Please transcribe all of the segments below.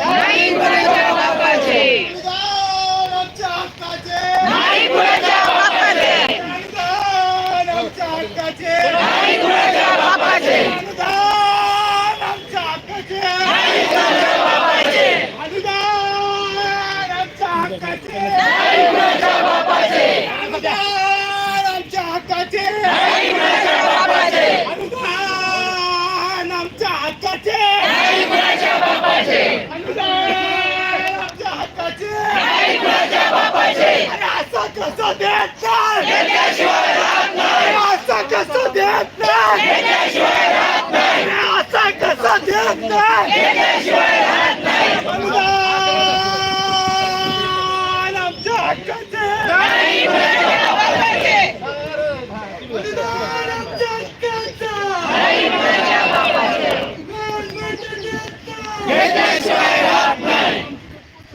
नाही कुणाच्या बापाचे नाही कुणाच्या बापाचे नाही कुणाच्या बापाचे नाही कुणाच्या बापाचे नाही कुणाच्या बापाचे नाही कुणाच्या बापाचे. नाही कुणाच्या बापाचे घेतल्याशिवाय राहत नाही घेतल्याशिवाय राहत नाही घेतल्याशिवाय राहत नाही नाही कुणाच्या बापाचे नाही कुणाच्या बापाचे घेतल्याशिवाय राहत नाही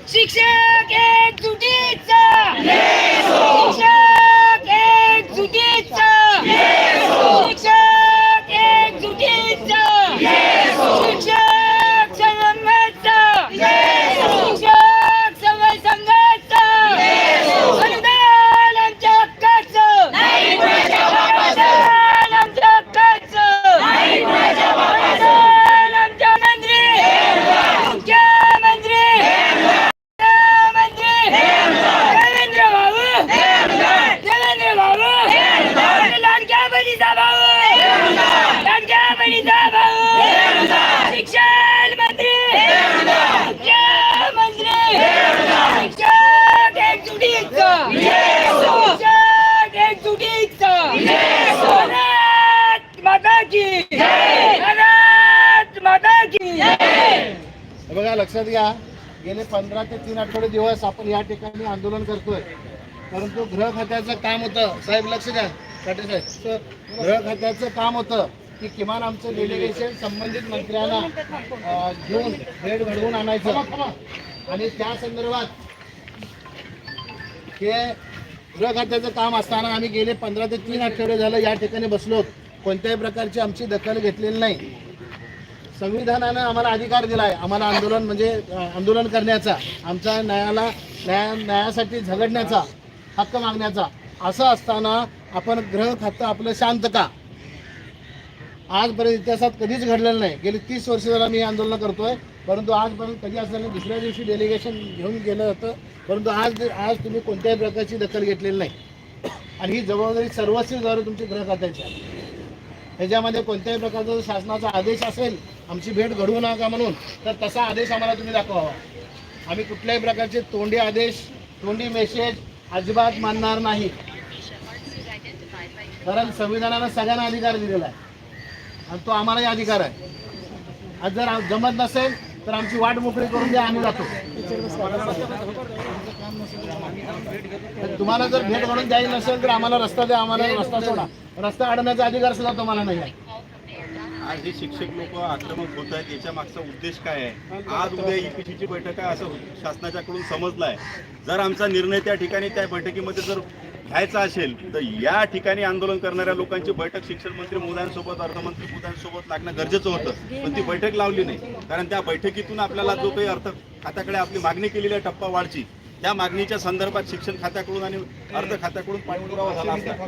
शिक्षक एक जुटीचा शिक्षक एक जुटीचा शिक्षक एक जुटीचा शिक्षक संघाचा शिक्षक समय संघाचा अनुदान आमच्या हक्काचं नाही कुणाच्या बापाचं अनुदान आमच्या हक्काचं नाही कुणाच्या बापाचं अनुदान आमच्या मंत्री मुख्यमंत्री मुख्यमंत्री देवेंद्र भाऊ देवेंद्र भाऊ आणि लाडक्या बहिणीचा भाऊ लाडक्या बहिणीचा भाऊ शिक्षण मंत्री मुख्यमंत्री शिक्षक एकजुटीचं शिक्षक एकजुटीचं भारत माता की भारत माता की हे बघा लक्षात घ्या. गेले पंधरा ते तीन आठवडे दिवस आपण या ठिकाणी आंदोलन करतोय. परंतु गृह खात्याचं काम होतं. साहेब लक्ष द्या. पाटील साहेब गृह खात्याचं काम होतं की किमान आमचं डेलिगेशन संबंधित मंत्र्यांना घेऊन भेट घडवून आणायचं. आणि त्या संदर्भात हे गृह खात्याचं काम असताना आम्ही गेले पंधरा ते तीन आठवडे झालं या ठिकाणी बसलो. कोणत्याही प्रकारची आमची दखल घेतलेली नाही. संविधानानं आम्हाला अधिकार दिला आहे आम्हाला आंदोलन म्हणजे आंदोलन करण्याचा आमच्या न्यायाला न्याया न्यायासाठी झगडण्याचा हक्क मागण्याचा असं असताना आपण ग्रह खातं आपलं शांत का? आजपर्यंत इतिहासात कधीच घडलेलं नाही. गेली तीस वर्ष झाला मी आंदोलन करतोय. परंतु आजपर्यंत कधी असताना दुसऱ्या दिवशी डेलिगेशन घेऊन गेलं होतं. परंतु आज आज तुम्ही कोणत्याही प्रकारची दखल घेतलेली नाही. आणि ही जबाबदारी सर्वस्वी जबाबदारी तुमची ग्रह खात्याची आहे. ह्याच्यामध्ये कोणत्याही प्रकारचा जर शासनाचा आदेश असेल आमची भेट घडवू नका म्हणून. तर तसा आदेश आम्हाला तुम्ही दाखवावा. आम्ही कुठल्याही प्रकारचे तोंडी आदेश तोंडी मेसेज अजिबात मानणार नाही. कारण संविधानानं सगळ्यांना अधिकार दिलेला आहे. आणि तो आम्हालाही अधिकार आहे. आज जर जमत नसेल तर आमची वाट मोकळी करून द्या आम्ही जातो. तुम्हाला जर भेट म्हणून द्यायची नसेल तर आम्हाला रस्ता द्या आम्हाला रस्ता सोडा. रस्ता अडण्याचा अधिकार सुद्धा तुम्हाला नाही आहे. आज हे शिक्षक लोक आक्रमक होत आहेत याच्या मागचा उद्देश काय आहे? आज उद्या ईपीसीची बैठक आहे असं शासनाच्याकडून समजलं आहे जर आमचा निर्णय त्या ठिकाणी त्या बैठकीमध्ये जर घ्यायचा असेल तर या ठिकाणी आंदोलन करणाऱ्या लोकांची बैठक शिक्षण मंत्री मोदयांसोबत अर्थमंत्री मोदयांसोबत लागणं गरजेचं होतं. पण ती बैठक लावली नाही. कारण त्या बैठकीतून आपल्याला जो काही अर्थ खात्याकडे आपली मागणी केलेली आहे टप्पा वाढची त्या मागणीच्या संदर्भात शिक्षण खात्याकडून आणि अर्थ खात्याकडून पाठपुरावा झाला असता.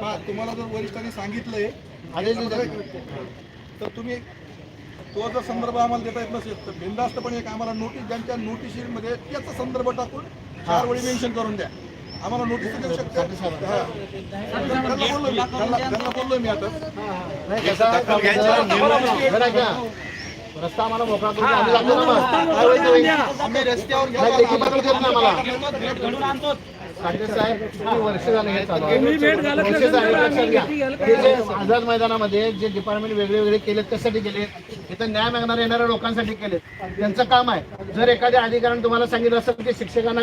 हा, तुम्हाला जर वरिष्ठांनी सांगितलंय. तर तुम्ही तो जर संदर्भ आम्हाला देता येत नसेल तर बिंदास्तपणे एक आम्हाला नोटीस ज्यांच्या नोटीसमध्ये त्याचा संदर्भ टाकून चार वेळी मेन्शन करून द्या. आम्हाला नोटीस देऊ शकतो. त्यांना बोललोय मी, आता? रस्ता आम्हाला मोकळा करून. आम्ही रस्त्यावर साठे साहेब किती वर्ष झाले हे चालू आहे. जे आझाद मैदानामध्ये जे डिपार्टमेंट वेगळे वेगळे केलेत कशासाठी केले इथं न्याय मागणाऱ्या येणाऱ्या लोकांसाठी केलेत. त्यांचं काम आहे. जर एखाद्या अधिकाऱ्याने तुम्हाला सांगितलं असेल की शिक्षकांना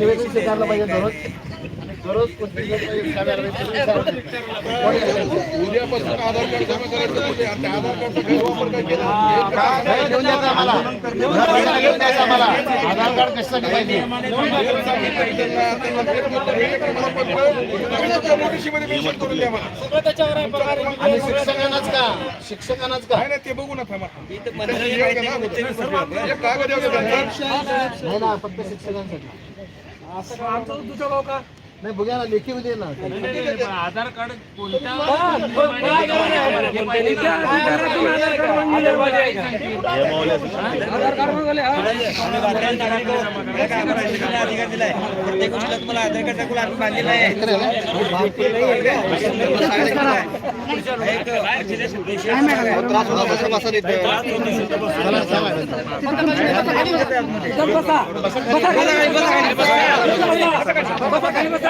निवेदन स्वीकारलं पाहिजे दररोज. दररोज उद्यापासून आधार कार्ड जमा करायचं त्या आधार कार्डचा गैरवापर काय केला? घेऊन आधार कार्ड कशासाठी पाहिजे करून आणि शिक्षकांनाच का शिक्षकांनाच का नाही ते बघू ना थांबा त्याची असं आहे का का नाही ना फक्त शिक्षकांसाठी नाही बघूया ना लेखी मध्ये ना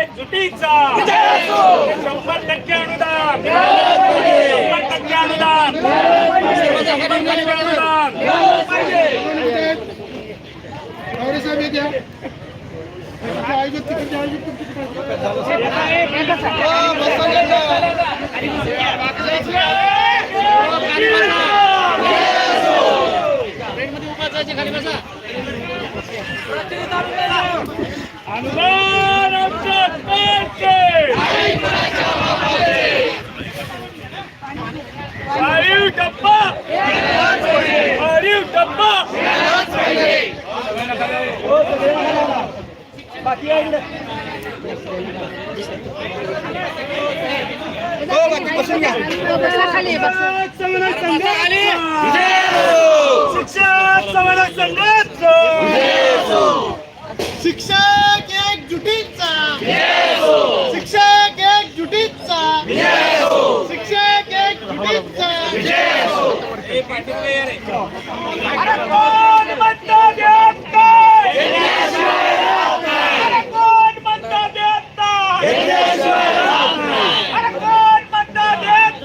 एकजुटीचा! शंभर टक्के अनुदान. शंभर टक्के अनुदान. शंभर टक्के अनुदान. पावरे साहेब अनुदान आमच्या टप्पा टप्पा बाकी. शिक्षक संघाचा! शिक्षक संघाचा शिक्षक शिक्षक एकजुटीचा. शिक्षक एकजुटीचा. अरे कोण म्हणता देत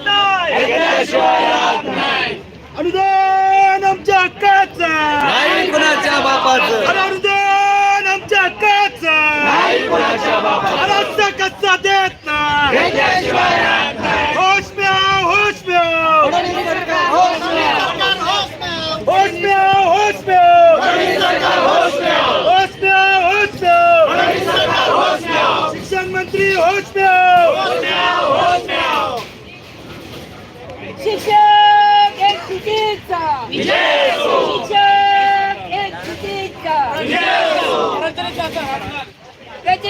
नाही? अरे कसं देत नाही होश में आओ, होश में आओ. होश में आओ, होश में आओ. होश में आओ, होश में आओ. शिक्षण मंत्री होश में आओ शिक्षक एक चुकीचा शिक्षक एक चुकीचा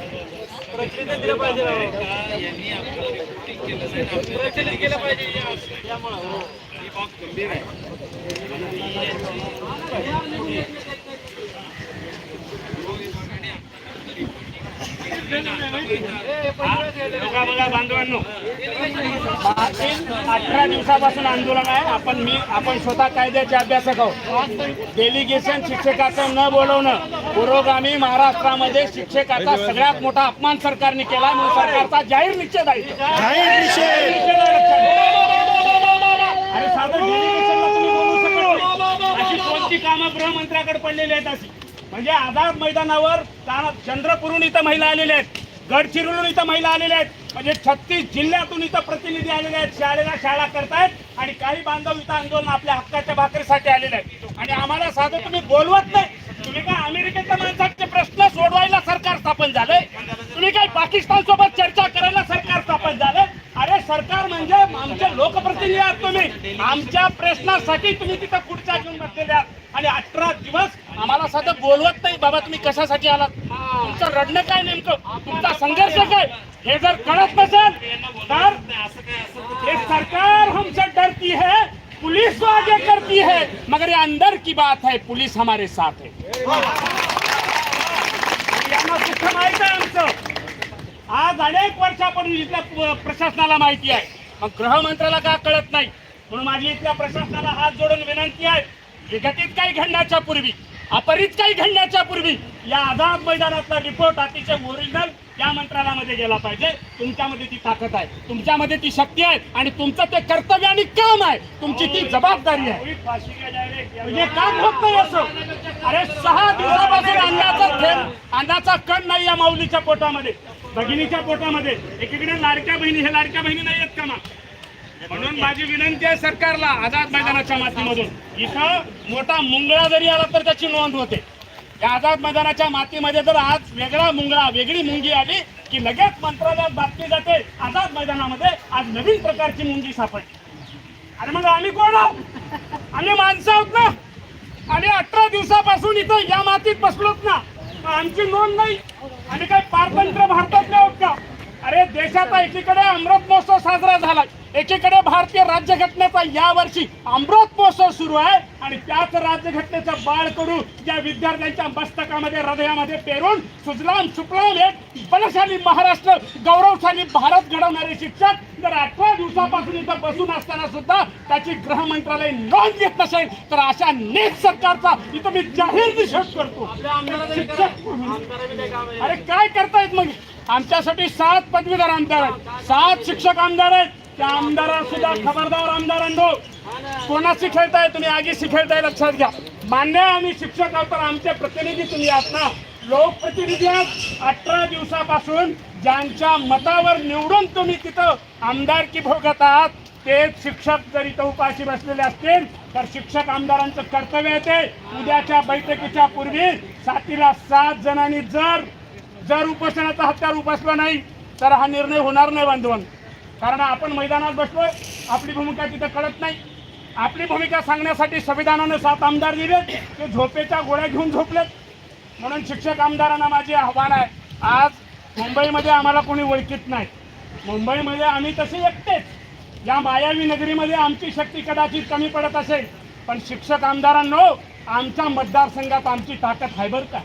प्रचलित नुसार अनुदान रेडिओ टप्पा रेडिओ टप्पा निधीची तरतूद झालीच पाहिजे बघा बांधवांनो. अठरा दिवसापासून आंदोलन आहे. आपण मी आपण स्वतः कायद्याचे अभ्यासक आहोत. डेलिगेशन शिक्षकाचं न बोलवणं पुरोगामी महाराष्ट्रामध्ये शिक्षकाचा सगळ्यात मोठा अपमान सरकारने केला म्हणून सरकारचा जाहीर निषेध आहे जाहीर निषेध. आणि साधं डेलिगेशनला तुम्ही ती कामं गृहमंत्र्याकडे पडलेली आहेत अशी? म्हणजे आझाद मैदानावर चंद्रपूरून इथं महिला आलेल्या आहेत. गडचिरोलीहून इथं महिला आलेल्या आहेत. म्हणजे छत्तीस जिल्ह्यातून इथं प्रतिनिधी आलेले आहेत. शाळेला शाळा करतायत आणि काही बांधव इथं आंदोलन आपल्या हक्काच्या भाकरीसाठी आलेले आहेत. आणि आम्हाला साधं तुम्ही बोलवत नाही. तुम्ही काय अमेरिकेच्या माणसाचे प्रश्न सोडवायला सरकार स्थापन झालंय? तुम्ही काय पाकिस्तान सोबत चर्चा करायला सरकार स्थापन झालंय? अरे सरकार म्हणजे आमचे लोकप्रतिनिधी आहात तुम्ही. आमच्या प्रश्नासाठी तुम्ही तिथं खुर्च्या घेऊन बसलेले आहात. आणि अठरा असं तर बोलवत नाही बाबा तुम्ही कशासाठी आलात? तुमचं रडणं काय नेमकं? तुमचा संघर्ष काय? हे जर कळत नसेल तर ये सरकार हमसे डरती है पुलिस तो आगे करती है मगर ये अंदर की बात है पुलिस हमारे साथ है। आणि दुःख माहीत आहे आमचं। आज अनेक वर्षापूर्वी इथल्या प्रशासनाला माहिती आहे. मग गृहमंत्र्याला का कळत नाही? म्हणून माझी इथल्या प्रशासनाला हात जोडून विनंती आहे विघटित काही घडण्याच्या पूर्वी अपरित काही घडण्याच्या पूर्वी या आझाद मैदानातला रिपोर्ट अतिशय ओरिजिनल या मंत्रालयामध्ये गेला पाहिजे. तुमच्यामध्ये ती ताकद आहे. तुमच्यामध्ये ती शक्ती आहे आणि तुमचं ते कर्तव्य आणि काम आहे. तुमची ती जबाबदारी आहे. म्हणजे काम होत नाही असं. अरे सहा दिवसापासून अन्नाचा थेंब अन्नाचा कण नाही या माऊलीच्या पोटामध्ये. भगिनीच्या पोटामध्ये. एकीकडे लाडक्या बहिणी हे लाडक्या बहिणी नाही आहेत का मग? म्हणून माझी विनंती आहे सरकारला आझाद मैदानाच्या मातीमधून. इथं मोठा मुंगळा जरी आला तर त्याची नोंद होते. या आझाद मैदानाच्या मातीमध्ये जर आज वेगळा मुंगळा वेगळी मुंगी आली की लगेच मंत्रालयात बातमी जाते आझाद मैदानामध्ये आज नवीन प्रकारची मुंगी सापडली. अरे मग आम्ही कोण आहोत? आम्ही माणसं आहोत ना? आणि अठरा दिवसापासून इथं या मातीत बसलोत ना? आमची नोंद नाही. आणि पारतंत्र पारतंत्र्य नाही आहोत का? अरे देशाचा एकीकडे अमृत महोत्सव साजरा झाला एकीकडे भारतीय राज्यघटनेचा या वर्षी अमृत महोत्सव सुरू आहे आणि त्याच राज्यघटनेचं बाळ कडू ज्या विद्यार्थ्यांच्या मस्तकामध्ये हृदयामध्ये पेरून सुजलाम सुफलाम एक बलशाली महाराष्ट्र गौरवशाली भारत घडवणारे शिक्षक जर अठरा दिवसापासून इथं बसून असताना सुद्धा त्याची गृह मंत्रालय नोंद घेत नसेल तर अशा नेट सरकारचा इथं मी जाहीर निषेध करतो शिक्षक. अरे काय करतायत मग आमच्यासाठी सात पदवीधर आमदार आहेत. सात शिक्षक आमदार आहेत. त्या आमदारा सुद्धा खबरदार आमदारांनो कोणाशी खेळताय तुम्ही? आगी खेळताय लक्षात घ्या. मान्य आम्ही शिक्षक आहोत तर आमचे प्रतिनिधी तुम्ही आहात ना? लोकप्रतिनिधी आहात. अठरा दिवसापासून ज्यांच्या मतावर निवडून तुम्ही तिथं आमदारकी भोगत आहात तेच शिक्षक जरी इथं उपाशी बसलेले असतील तर शिक्षक आमदारांचं कर्तव्य येते उद्याच्या बैठकीच्या पूर्वी साथीला सात जणांनी जर जर उपोषणाचा हत्यार उपसला नाही तर हा निर्णय होणार नाही बांधवन. कारण आपण मैदानात बसलोय आपली भूमिका तिथं कळत नाही. आपली भूमिका सांगण्यासाठी संविधानानं सात आमदार दिले ते झोपेच्या गोळ्या घेऊन झोपलेत. म्हणून शिक्षक आमदारांना माझे आव्हान आहे आज मुंबईमध्ये आम्हाला कोणी ओळखीत नाही. मुंबईमध्ये आम्ही तसे एकटेच. या मायावी नगरीमध्ये आमची शक्ती कदाचित कमी पडत असेल पण शिक्षक आमदारांनो आमच्या मतदारसंघात आमची ताकद फायबर का?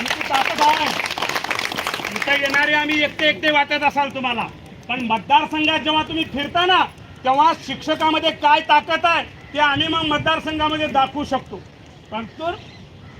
आमची ताकद आहे. येणारे आम्ही एकटे एकटे वाटत असाल तुम्हाला. पण मतदारसंघात जेव्हा तुम्ही फिरता ना तेव्हा शिक्षकामध्ये काय ताकद आहे ते आम्ही मग मतदारसंघामध्ये दाखवू शकतो. पण तर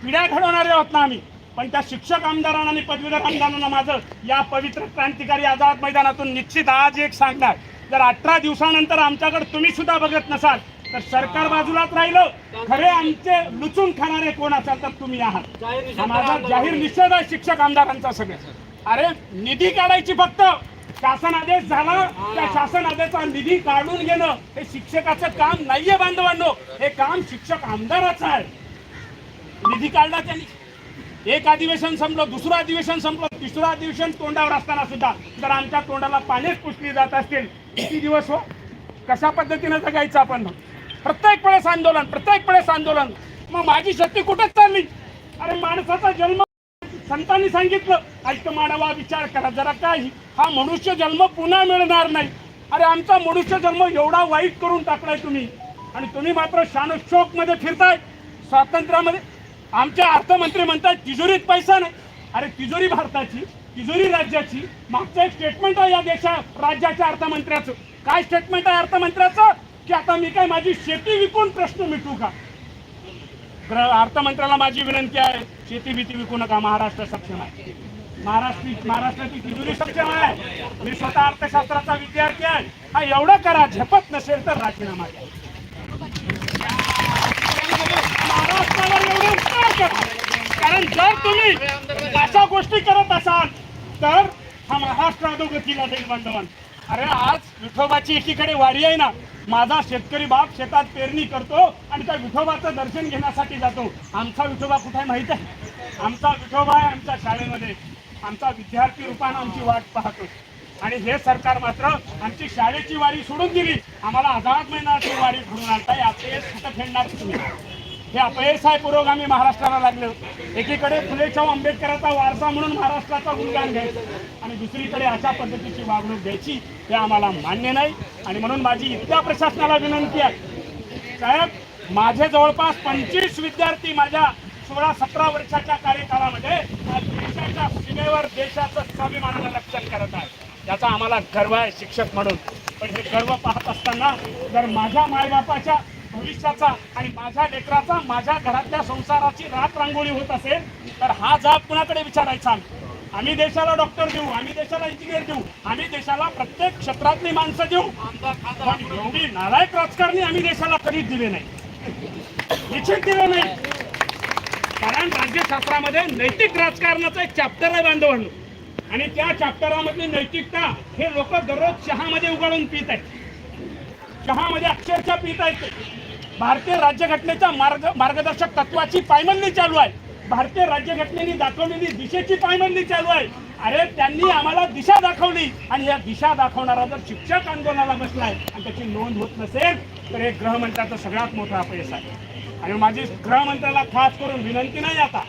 पिढ्या घडवणारे आहोत ना आम्ही. पण त्या शिक्षक आमदारांना आणि पदवीधर आमदारांना माझं या पवित्र क्रांतिकारी आझाद मैदानातून निश्चित आज एक सांगणार. जर अठरा दिवसानंतर आमच्याकडे तुम्ही सुद्धा बघत नसाल तर सरकार बाजूलाच राहिलं. खरे आमचे लुचून खाणारे कोण असाल तर तुम्ही आहात. माझा जाहीर निषेध आहे शिक्षक आमदारांचा सगळे. अरे निधी काढायची फक्त. शासन आदेश झाला. त्या शासन आदेशाचा निधी काढून घेणं हे शिक्षकाचं काम नाहीये बांधवांनो. हे काम शिक्षक आमदाराचं आहे. निधी काढला त्यांनी. एक अधिवेशन संपलं दुसरं अधिवेशन संपलं तिसरं अधिवेशन तोंडावर असताना सुद्धा जर आमच्या तोंडाला पाण्यात पुसली जात असतील किती दिवस हो? कशा पद्धतीनं जगायचं आपण? प्रत्येक वेळेस आंदोलन प्रत्येक वेळेस आंदोलन. मग माझी शक्ती कुठेच चालली? अरे माणसाचा जन्म संतांनी सांगितलं. ऐक मानवा विचार करा. जरा काय हा मनुष्य जन्म पुन्हा मिळणार नाही. अरे आमचा मनुष्य जन्म एवढा वाईट करून टाकलाय तुम्ही. आणि तुम्ही मात्र शानशोकमध्ये फिरताय. स्वातंत्र्यामध्ये आमचे अर्थमंत्री म्हणतात तिजोरीत पैसा नाही. अरे तिजोरी भारताची तिजोरी राज्याची मागचं एक स्टेटमेंट आहे या देशा राज्याच्या अर्थमंत्र्याचं. काय स्टेटमेंट आहे अर्थमंत्र्याचं? की आता मी काय माझी शेती विकून प्रश्न मिटू का? अर्थमंत्र्याला माझी विनंती आहे शेती भीती विकू नका महाराष्ट्र सक्षम आहे. महाराष्ट्र महाराष्ट्राची तिजोरी सक्षम आहे. मी स्वतः अर्थशास्त्राचा विद्यार्थी आहे. हा एवढं करा झेपत नसेल तर राजीनामा द्या. करा. कारण जर तुम्ही अशा गोष्टी करत असाल तर हा महाराष्ट्र अधोगतीला जाईल बांधवांना. अरे आज विठोबाची एकीकडे वारी आहे ना माझा शेतकरी बाप शेतात पेरणी करतो आणि त्या विठोबाचं दर्शन घेण्यासाठी जातो. आमचा विठोबा कुठे आहे माहीत आहे? आमचा विठोबा आहे आमच्या शाळेमध्ये. आमचा विद्यार्थी रूपानं आमची वाट पाहतो. आणि हे सरकार मात्र आमची शाळेची वारी सोडून दिली. आम्हाला हजारात महिन्याची वारी घडून आणताय आपले कुठं फेडणार तुम्ही? हे अपयश आहे पुरोगामी महाराष्ट्राला लागलं. एकीकडे फुलेशाह आंबेडकराचा वारसा म्हणून महाराष्ट्राचा गुणगान घ्यायचं आणि दुसरीकडे अशा पद्धतीची वागणूक द्यायची हे आम्हाला मान्य नाही. आणि म्हणून माझी इतक्या प्रशासनाला विनंती आहे. साहेब माझे जवळपास पंचवीस विद्यार्थी माझ्या सोळा सतरा वर्षाच्या कार्यकाळामध्ये आज देशाच्या सीमेवर देशाचं स्वाभिमानानं रक्षण करत आहे याचा आम्हाला गर्व आहे शिक्षक म्हणून. पण हे गर्व पाहत असताना जर माझ्या मायबापाच्या भविष्याचा आणि माझ्या लेकराचा माझ्या घरातल्या संसाराची रात रांगोळी होत असेल तर हा जाब कुणाकडे विचारायचा? आम्ही आम्ही देशाला डॉक्टर देऊ आम्ही देशाला इंजिनियर देऊ आम्ही देशाला प्रत्येक क्षेत्रातली माणसं देऊ. पण एवढी नालायक राजकारणी आम्ही देशाला कधीच दिले नाही. निश्चित दिलं नाही. कारण राज्यशास्त्रामध्ये नैतिक राजकारणाचं एक चॅप्टर आहे बांधवांनो. आणि त्या चॅप्टरामधली नैतिकता हे लोक दररोज चहामध्ये उगाळून पित आहेत. चहामध्ये अक्षरशः पित आहे ते. भारतीय राज्यघटनेच्या मार्ग मार्गदर्शक तत्वाची पायमल्ली चालू आहे. भारतीय राज्यघटनेने दाखवलेली दिशेची पायमल्ली चालू आहे. अरे त्यांनी आम्हाला दिशा दाखवली आणि या दिशा दाखवणारा जर शिक्षक आंदोलनाला बसलाय आणि त्याची नोंद होत नसेल तर हे गृहमंत्र्याचं सगळ्यात मोठा अपयश आहे. आणि माझी गृहमंत्र्याला खास करून विनंती नाही आता.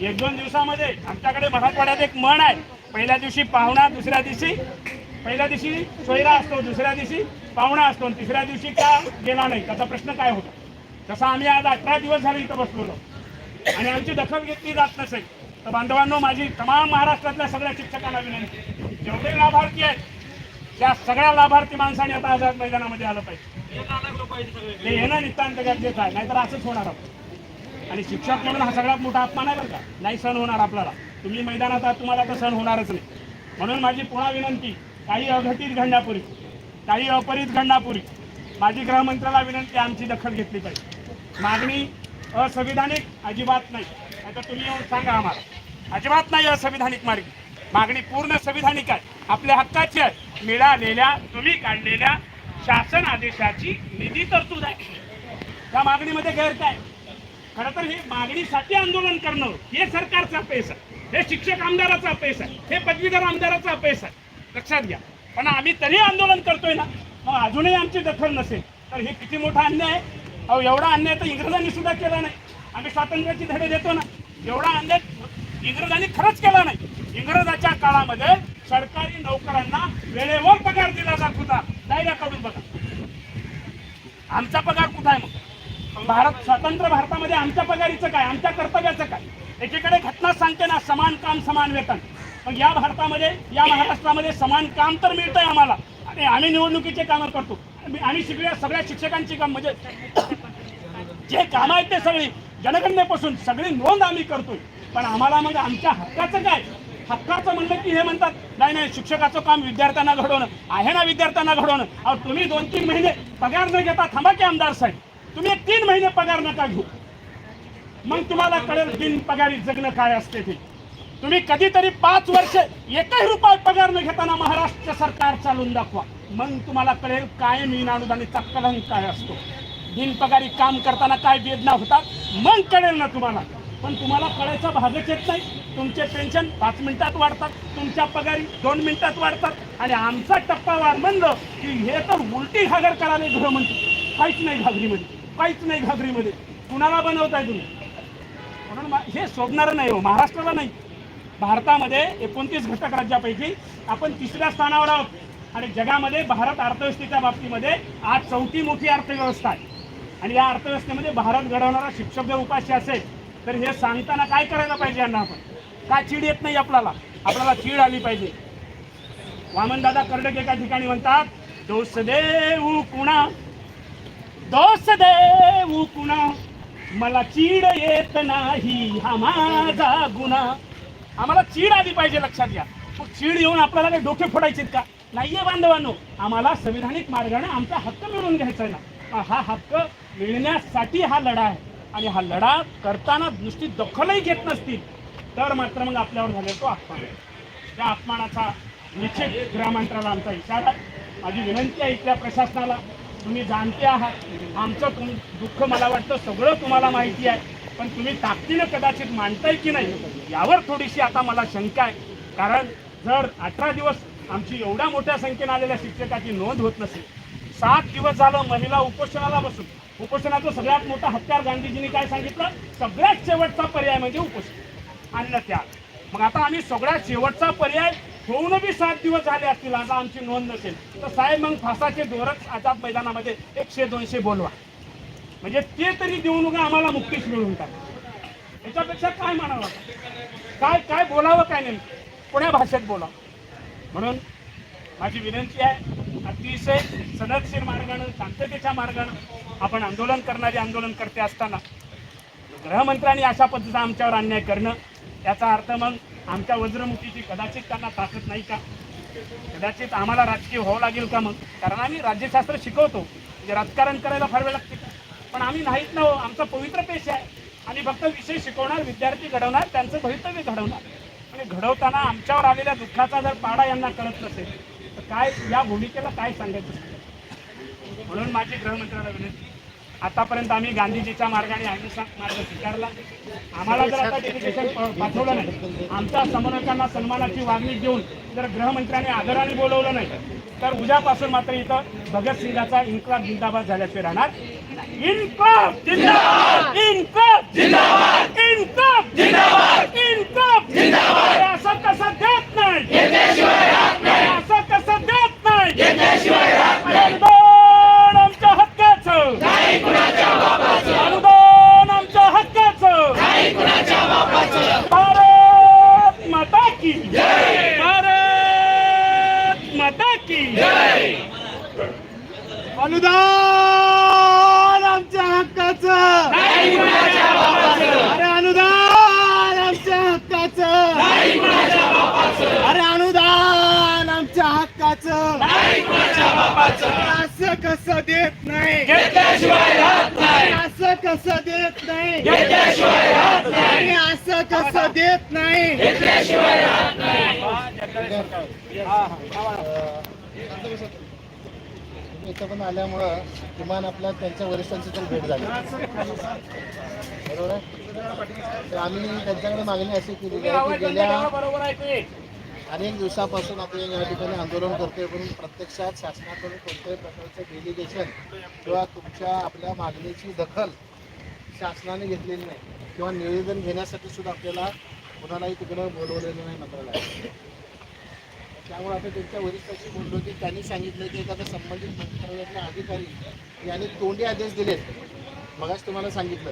एक दोन दिवसामध्ये आमच्याकडे मराठवाड्यात एक म्हण आहे. पहिल्या दिवशी पाहुणा दुसऱ्या दिवशी पहिल्या दिवशी सोयरा असतो दुसऱ्या दिवशी पाहुणा असतो आणि तिसऱ्या दिवशी का गेला नाही? त्याचा प्रश्न काय होता? तसा आम्ही आज अठरा दिवस झाले इथं बसलेलो आणि आमची दखल घेतली जात नसेल तर बांधवांनो माझी तमाम महाराष्ट्रातल्या सगळ्या शिक्षकांना विनंती जेवढे लाभार्थी आहेत त्या सगळ्या लाभार्थी माणसाने आता आझाद मैदानामध्ये आलं पाहिजे. ते येणं नितांत गरजेचं आहे नाहीतर असंच होणार आपण आणि शिक्षक म्हणून हा सगळ्यात मोठा अपमान आहे बरं का. नाही सण होणार आपल्याला. तुम्ही मैदानात आहात तुम्हाला तर सण होणारच नाही. म्हणून माझी पुन्हा विनंती काही अघटित घडण्यापूर्वी काही अपरित घडण्यापूर्वी माझी गृहमंत्र्याला विनंती आमची दखल घेतली पाहिजे. मागणी असंविधानिक अजिबात नाही. आता तुम्ही येऊन सांगा आम्हाला. अजिबात नाही असंविधानिक मागणी. मागणी पूर्ण संविधानिक आहे. आपल्या हक्काची आहे. मिळालेल्या तुम्ही काढलेल्या शासन आदेशाची निधी तरतूद आहे. त्या मागणीमध्ये गैर काय खरं तर हे मागणीसाठी आंदोलन करणं हे सरकारचा पैसा हे शिक्षक आमदाराचा पैसा हे पदवीधर आमदाराचा पैसा लक्षात घ्या. पण आम्ही तरी आंदोलन करतोय ना. मग अजूनही आमची दखल नसेल तर हे किती मोठा अन्याय आहे? अहो एवढा अन्याय तर इंग्रजांनी सुद्धा केला नाही. आम्ही स्वातंत्र्याची धडे देतो ना. एवढा अन्याय इंग्रजांनी खरंच केला नाही. इंग्रजाच्या काळामध्ये सरकारी नोकरांना वेळेवर पगार दिला जात होता. डायऱ्याकडून बघा. आमचा पगार कुठं आहे मग? भारत स्वतंत्र भारतामध्ये आमच्या पगारीचं काय? आमच्या कर्तव्याचं काय? एकीकडे घटना सांगते ना समान काम समान वेतन. मग या भारतामध्ये या महाराष्ट्रामध्ये समान काम तर मिळतंय आम्हाला. आणि आम्ही निवडणुकीचे कामं करतो. आम्ही शिकल्या सगळ्या सगळ्या शिक्षकांची काम म्हणजे जे कामं आहेत ते सगळी जनगणनेपासून सगळी नोंद आम्ही करतोय. पण आम्हाला मग आमच्या हक्काचं काय? हक्काचं म्हणलं की हे म्हणतात नाही नाही शिक्षकाचं काम विद्यार्थ्यांना घडवणं आहे ना विद्यार्थ्यांना घडवणं. अहो तुम्ही दोन तीन महिने पगार न घेता थांबा की आमदार साहेब. तुम्ही तीन महिने पगार नका घेऊ. मग तुम्हाला कळेल बिन पगारी जगणं काय असते ते. तुम्ही कधीतरी पाच वर्ष एकही रुपये पगार न घेताना महाराष्ट्र सरकार चालून दाखवा. मग तुम्हाला कळेल कायम मीन अनुदानीचा कलंक काय असतो. बिनपगारी काम करताना काय वेदना होतात मग कळेल ना तुम्हाला. पण तुम्हाला कळायचा भागच येत नाही. तुमचे पेन्शन पाच मिनिटात वाढतात तुमच्या पगारी दोन मिनिटात वाढतात आणि आमचा टप्पा वाढ म्हणलं की हे तर उलटी घागर करायला गृहमंत्री काहीच नाही घागरीमध्ये काहीच नाही घागरीमध्ये. कुणाला बनवताय तुम्ही? म्हणून हे शोधणारं नाही हो महाराष्ट्राला नाही. भारतामध्ये एकोणतीस घटक राज्यापैकी आपण तिसऱ्या स्थानावर आहोत. आणि जगामध्ये भारत अर्थव्यवस्थेच्या बाबतीमध्ये आज चौथी मोठी अर्थव्यवस्था आहे. आणि या अर्थव्यवस्थेमध्ये भारत घडवणारा शिक्षक जर उपाशी असेल तर हे सांगताना काय करायला पाहिजे यांना आपण? काय चीड येत नाही आपल्याला? आपल्याला चीड आली पाहिजे. वामनदादा कर्डक एका ठिकाणी म्हणतात दोष देऊ कुणा दोष देऊ कुणा मला चीड येत नाही हा माझा गुन्हा. आम्हाला चीड आली पाहिजे लक्षात घ्या. मग चीड येऊन आपल्याला काही डोके फोडायचेत का? नाहीये बांधवांनो. आम्हाला संविधानिक मार्गाने आमचा हक्क मिळवून घ्यायचा आहे ना. हा हक्क मिळण्यासाठी हा लढा आहे. आणि हा लढा करताना दृष्टी दखलही घेत नसतील. तर मात्र मग आपल्यावर झालेला तो अपमान आहे. त्या अपमानाचा निश्चित गृहमंत्र्याला आमचा इशारा माझी विनंती आहे इथल्या प्रशासनाला. तुम्ही जाणते आहात. आमचं तुम दुःख मला वाटतं सगळं तुम्हाला माहिती आहे. पण तुम्ही ताकदीनं कदाचित मांडताय की नाही यावर थोडीशी आता मला शंका आहे. कारण जर अठरा दिवस आमची एवढ्या मोठ्या संख्येने आलेल्या शिक्षकाची नोंद होत नसेल सात दिवस झालं महिला उपोषणाला बसून उपोषणाचं सगळ्यात मोठं हत्यार गांधीजींनी काय सांगितलं? सगळ्यात शेवटचा पर्याय म्हणजे उपोषण. अन्न त्याग. मग आता आम्ही सगळ्यात शेवटचा पर्याय होऊन बी सात दिवस झाले असतील आता आमची नोंद नसेल तर साहेब मग फासाचे दोरच आझाद मैदानामध्ये एकशे दोनशे बोलवा. म्हणजे ते तरी देऊ नका आम्हाला मुक्तीच मिळून टाक. याच्यापेक्षा काय म्हणावं? काय काय बोलावं काय नेमकं? कोण्या भाषेत बोलावं? म्हणून माझी विनंती आहे अतिशय सनदशीर मार्गानं शांततेच्या मार्गानं आपण आंदोलन करणारे आंदोलन करते असताना गृहमंत्र्यांनी अशा पद्धतीचा आमच्यावर अन्याय करणं याचा अर्थ मग आमच्या वज्रमुखीची कदाचित त्यांना ताकद नाही का? कदाचित आम्हाला राजकीय व्हावं लागेल का मग? कारण आम्ही राज्यशास्त्र शिकवतो म्हणजे राजकारण करायला फार वेळ लागते. पण आम्ही नाहीत ना हो. आमचा पवित्र पेश आहे. आणि फक्त विषय शिकवणार विद्यार्थी घडवणार त्यांचं भवितव्य घडवणार. आणि घडवताना आमच्यावर आलेल्या दुःखाचा जर पाडा यांना कळत नसेल तर काय या भूमिकेला काय सांगायचं? म्हणून माझी गृहमंत्र्याला विनंती. आतापर्यंत आम्ही गांधीजीच्या मार्गाने अहिंसा मार्ग स्वीकारला. आम्हाला जर आता डेलिगेशन पाठवलं नाही आमच्या समन्वयकांना सन्मानाची वागणी देऊन जर गृहमंत्र्यांनी आदराने बोलवलं नाही तर उद्यापासून मात्र इथं भगतसिंगाचा इन्कलाब जिंदाबाद झाल्याशिवाय राहणार. इन्कलाब जिंदाबाद! इन्कलाब जिंदाबाद! इन्कलाब जिंदाबाद! इन्कलाब जिंदाबाद! असं कसं देत नाही असं कसं देत नाही अनुदान आमच्या हक्काचं अनुदान आमच्या हक्काचं भारत माता की भारत माता की अनुदान आमच्या हक्काचं अरे अनुदान आमच्या हक्काचं अरे अनुदान आमच्या हक्काचं असं कसं देत नाही असं कसं देत नाही अरे असं कसं देत नाही इथं पण आल्यामुळं किमान आपल्या त्यांच्या वरिष्ठांची तर भेट झाली. बरोबर आहे? तर आम्ही त्यांच्याकडे मागणी अशी केलेली आहे की गेल्या अनेक दिवसापासून आपण या ठिकाणी आंदोलन करतोय पण प्रत्यक्षात शासनाकडून कोणत्याही प्रकारचं डेलिगेशन किंवा तुमच्या आपल्या मागणीची दखल शासनाने घेतलेली नाही. किंवा निवेदन घेण्यासाठी सुद्धा आपल्याला कुणालाही तिकडं बोलवलेलं नाही मंत्रालयात त्यामुळे आपण त्यांच्या वरिष्ठाशी बोललो की त्यांनी सांगितलं की एखादा संबंधित मंत्रालयातला अधिकारी यांनी तोंडी आदेश दिलेत. मगाच तुम्हाला सांगितलं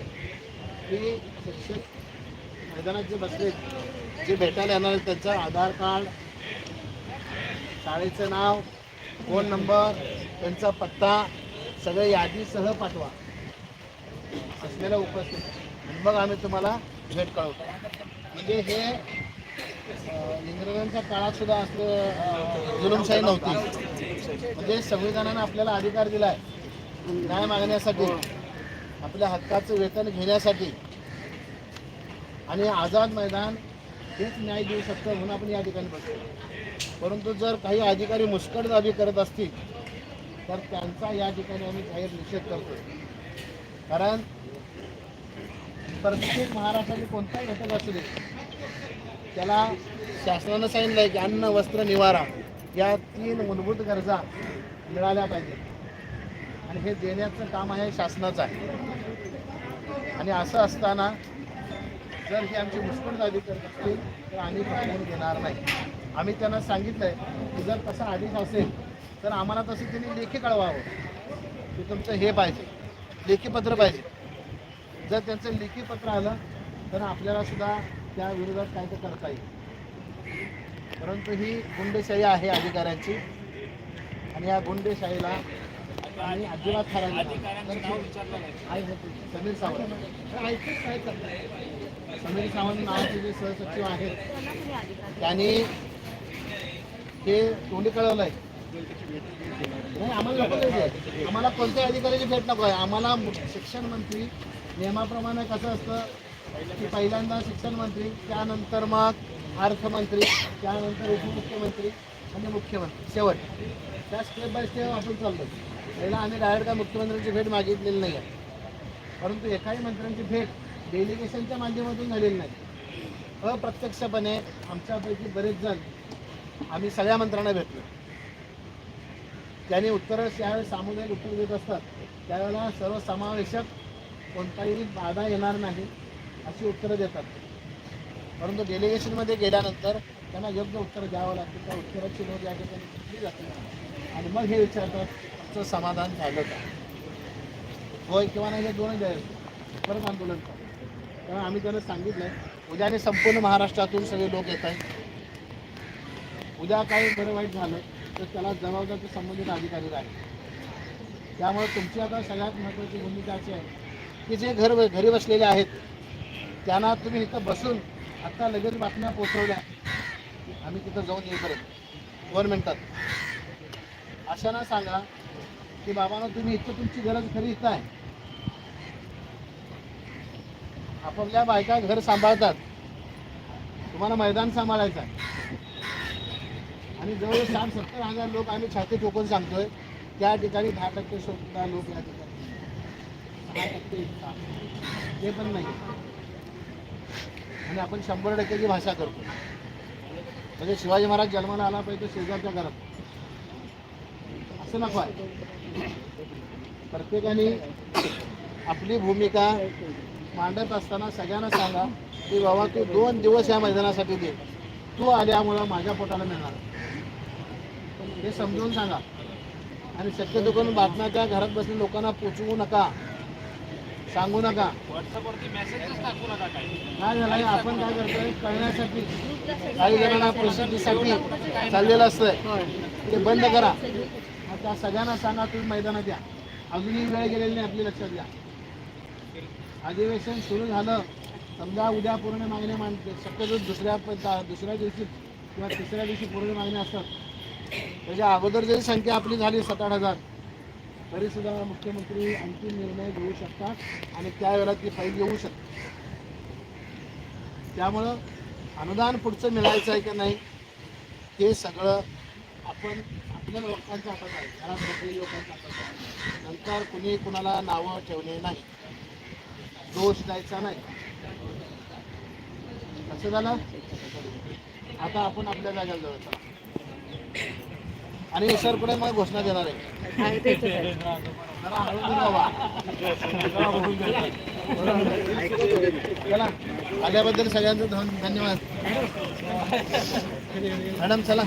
की शिक्षक मैदानात जे बसलेत जे भेटायला येणार त्यांचं आधार कार्ड शाळेचं नाव फोन नंबर त्यांचा पत्ता सगळं यादीसह पाठवा. असलेल्या उपस्थित मग आम्ही तुम्हाला भेट कळवतो. म्हणजे हे इंग्रजांच्या काळात सुद्धा असलं अं, जुलुमशाही नव्हती. म्हणजे संविधानानं आपल्याला अधिकार दिलाय. न्याय मागण्यासाठी आपल्या हक्काचं वेतन घेण्यासाठी. आणि आझाद मैदान हेच न्याय देऊ शकतं म्हणून आपण या ठिकाणी बसतो परंतु जर काही अधिकारी मुस्कटदाबी करत असतील तर त्यांचा या ठिकाणी आम्ही जाहीर निषेध करतो कारण प्रत्येक महाराष्ट्राचे कोणताही घटक असू दे त्याला शासनानं सांगितलं आहे की अन्न वस्त्र निवारा या तीन मूलभूत गरजा मिळाल्या पाहिजेत. आणि हे देण्याचं काम आहे शासनाचं आहे. आणि असं असताना जर ही आमची मुस्कटदाबी करत असतील तर आम्ही पाठवून घेणार नाही. आम्ही त्यांना सांगितलं आहे की जर तसा आदेश असेल तर आम्हाला तसं त्यांनी लेखी कळवावं. की तुमचं हे पाहिजे लेखीपत्र पाहिजे. जर त्यांचं लेखीपत्र आलं तर आपल्याला सुद्धा त्या विरोधात काय ते करता येईल. परंतु ही गुंडेशाही आहे अधिकाऱ्यांची. आणि या गुंडेशाहीला आम्ही अजिबात आहे होते. समीर सावंत. तर? समीर सावंत नावाचे जे सहसचिव आहेत त्यांनी हे तोंडी कळवलंय. नाही आम्हाला नको पाहिजे आम्हाला कोणत्याही अधिकाऱ्याची भेट नको आहे. आम्हाला मु- शिक्षण मंत्री नियमाप्रमाणे कसं असतं की पहिल्यांदा शिक्षण मंत्री त्यानंतर मग अर्थमंत्री त्यानंतर उपमुख्यमंत्री आणि मुख्यमंत्री. शेवट. त्या स्टेप बाय स्टेप आपण चाललो. पहिला आम्ही डायरेक्ट काय मुख्यमंत्र्यांची भेट मागितलेली नाही आहे. परंतु एकाही मंत्र्यांची भेट डेलिगेशनच्या माध्यमातून झालेली नाही. अप्रत्यक्षपणे आमच्यापैकी बरेच जण आम्ही सगळ्या मंत्र्यांना भेटलो. त्याने उत्तरं ज्यावेळेस सामुदायिक उत्तर देत असतात त्यावेळेला सर्वसमावेशक कोणताही बाधा येणार नाही. अशी उत्तरं देतात. परंतु डेलिगेशनमध्ये गेल्यानंतर त्यांना योग्य उत्तर द्यावं लागतं. त्या उत्तराची नोंद या ठिकाणी घेतली जाते. आणि मग हे विचारतात आमचं समाधान झालं का? होय किंवा नाही हे दोनच द्यायचं परत आंदोलन करतात त्यामुळे आम्ही त्यांना सांगितलं उद्याने संपूर्ण महाराष्ट्रातून सगळे लोक येत आहेत. उद्या काही बरं वाईट झालं तर त्याला जबाबदार संबंधित अधिकारी राहील. त्यामुळे तुमची आता सगळ्यात महत्त्वाची भूमिका अशी आहे की जे घर घरी बसलेले आहेत त्यांना तुम्ही इथं बसून आत्ता लगेच बातम्या पोचवल्या आम्ही तिथं जाऊन येईपर्यंत दोन मिनटात. अशांना सांगा की बाबांना तुम्ही इथं तुमची गरज खरी इथं आहे. आपापल्या बायका घर सांभाळतात. तुम्हाला मैदान सांभाळायचं आहे. आणि जवळ साठ सत्तर हजार लोक आम्ही छाती ठोकून सांगतोय त्या ठिकाणी दहा टक्के सुद्धा लोक या ठिकाणी. दहा टक्के ते पण नाही. आणि आपण शंभर टक्क्याची भाषा करतो. म्हणजे शिवाजी महाराज जन्माला आला पाहिजे शेजारच्या घरात. असं नको आहे. प्रत्येकाने आपली भूमिका मांडत असताना सगळ्यांना सांगा की बाबा तू दोन दिवस या मैदानासाठी दे. तू आल्यामुळं माझ्या पोटाला मिळणार. हे समजून सांगा. आणि शक्यतो करून बातम्या त्या घरात बसलेल्या लोकांना पोचवू नका. सांगू नका. काय झालं? आपण काय करतोय? कळण्यासाठी काही जणांना प्रसिद्धीसाठी चाललेलं असतंय. ते बंद करा. मग त्या सगळ्यांना सांगा तुम्ही मैदानात या. अजूनही वेळ गेलेली नाही आपली लक्षात घ्या. अधिवेशन सुरू झालं. समजा उद्या पूर्ण मागण्या मांडते शक्यतो दुसऱ्या दुसऱ्या दिवशी किंवा तिसऱ्या दिवशी पूर्ण मागण्या असतात. त्याच्या अगोदर जरी संख्या आपली झाली सात आठ हजार तरी सुद्धा मुख्यमंत्री अंतिम निर्णय घेऊ शकतात आणि त्यावेळेला ती फाईल येऊ शकते. त्यामुळं अनुदान पुढचं मिळायचं आहे की नाही हे सगळं आपण आपल्या लोकांच्या हातात आहे. घरात बसलेल्या लोकांच्या हातात आहे. नंतर कुणी कुणाला नावं ठेवणे नाही. दोष द्यायचा नाही. कसं झालं? आता आपण आपल्या जागेला जाऊ. आणि सर पुढे मग घोषणा देणार आहे. चला आल्याबद्दल सगळ्यांचं धन- धन्यवाद. मॅडम चला.